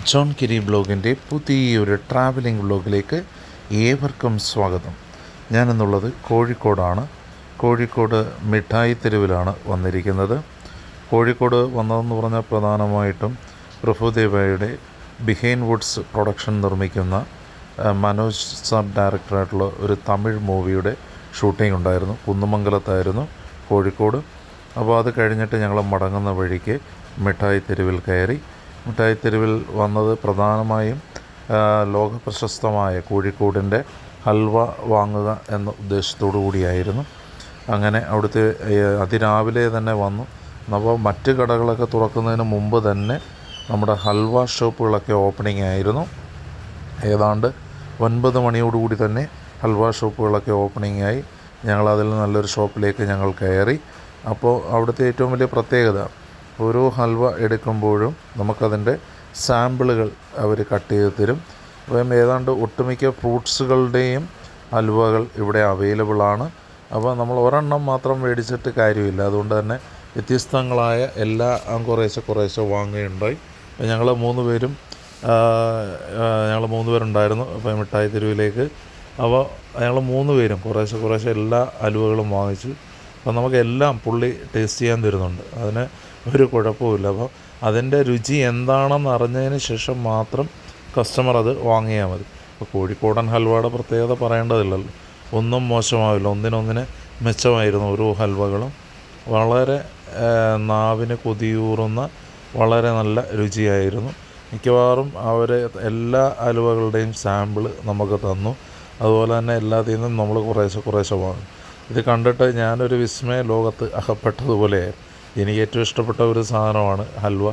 John കിരി ബ്ലോഗിന്റെ പുതിയൊരു travelling ബ്ലോഗിലേക്ക് ഏവർക്കും സ്വാഗതം. ഞാനെന്നുള്ളത് കോഴിക്കോടാണ്. കോഴിക്കോട് മിഠായി തെരുവിലാണ് വന്നിരിക്കുന്നത്. കോഴിക്കോട് വന്നതെന്ന് പറഞ്ഞാൽ പ്രധാനമായിട്ടും പ്രഭുദേവയുടെ ബിഹൈൻ വുഡ്സ് പ്രൊഡക്ഷൻ നിർമ്മിക്കുന്ന മനോജ് സാബ് ഡയറക്ടറായിട്ടുള്ള ഒരു തമിഴ് മൂവിയുടെ ഷൂട്ടിംഗ് ഉണ്ടായിരുന്നു. കുന്നുമംഗലത്തായിരുന്നു കോഴിക്കോട്. അപ്പോൾ അത് കഴിഞ്ഞിട്ട് ഞങ്ങൾ മടങ്ങുന്ന വഴിക്ക് മിഠായി തെരുവിൽ കയറി മിഠായി തെരുവിൽ വന്നത് പ്രധാനമായും ലോക പ്രശസ്തമായ കോഴിക്കോടിന്റെ ഹൽവ വാങ്ങുക എന്ന ഉദ്ദേശത്തോടു കൂടിയായിരുന്നു. അങ്ങനെ അവിടുത്തെ അതിരാവിലെ തന്നെ വന്നു. അപ്പോൾ മറ്റ് കടകളൊക്കെ തുറക്കുന്നതിന് മുമ്പ് തന്നെ നമ്മുടെ ഹൽവ ഷോപ്പുകളൊക്കെ ഓപ്പണിംഗ് ആയിരുന്നു. ഏതാണ്ട് ഒൻപത് മണിയോടുകൂടി തന്നെ ഹൽവ ഷോപ്പുകളൊക്കെ ഓപ്പണിംഗ് ആയി. ഞങ്ങൾ അതിൽ നല്ലൊരു ഷോപ്പിലേക്ക് ഞങ്ങൾ കയറി. അപ്പോൾ അവിടുത്തെ ഏറ്റവും വലിയ പ്രത്യേകത ഓരോ ഹൽവ എടുക്കുമ്പോഴും നമുക്കതിന്റെ സാമ്പിളുകൾ അവർ കട്ട് ചെയ്ത് തരും. അപ്പം ഏതാണ്ട് ഒട്ടുമിക്ക ഫ്രൂട്ട്സുകളുടെയും ഹൽവകൾ ഇവിടെ അവൈലബിൾ ആണ്. അപ്പോൾ നമ്മൾ ഒരെണ്ണം മാത്രം മേടിച്ചിട്ട് കാര്യമില്ല. അതുകൊണ്ട് തന്നെ വ്യത്യസ്തങ്ങളായ എല്ലാ കുറേശ്ശെ കുറേശ്ശെ വാങ്ങുകയുണ്ടായി. അപ്പോൾ ഞങ്ങൾ മൂന്ന് പേരും ഞങ്ങൾ മൂന്ന് പേരുണ്ടായിരുന്നു അപ്പോൾ മിഠായി തെരുവിലേക്ക്. അപ്പോൾ ഞങ്ങൾ മൂന്ന് പേരും കുറേശ്ശെ കുറേശ്ശെ എല്ലാ അലുവകളും വാങ്ങിച്ചു അപ്പോൾ നമുക്കെല്ലാം പുള്ളി ടേസ്റ്റ് ചെയ്യാൻ തരുന്നുണ്ട്. അതിന് ഒരു കുഴപ്പമില്ല അപ്പോൾ അതിന്റെ രുചി എന്താണെന്ന് അറിഞ്ഞതിന് ശേഷം മാത്രം കസ്റ്റമർ അത് വാങ്ങിയാൽ മതി. അപ്പോൾ കോഴിക്കോടൻ ഹൽവയുടെ പ്രത്യേകത പറയേണ്ടതില്ലല്ലോ. ഒന്നും മോശമാവില്ല. ഒന്നിനൊന്നിന് മെച്ചമായിരുന്നു ഓരോ ഹൽവകളും. വളരെ നാവിന് കൊതിയൂറുന്ന വളരെ നല്ല രുചിയായിരുന്നു. മിക്കവാറും അവർ എല്ലാ അലുവകളുടെയും സാമ്പിൾ നമുക്ക് തന്നു. അതുപോലെ തന്നെ എല്ലാത്തിൽ നിന്നും നമ്മൾ കുറേശ്ശെ കുറേശ്ശെ വാങ്ങും. ഇത് കണ്ടിട്ട് ഞാനൊരു വിസ്മയ ലോകത്ത് അകപ്പെട്ടതുപോലെ എനിക്ക് ഏറ്റവും ഇഷ്ടപ്പെട്ട ഒരു സാധനമാണ് ഹൽവ.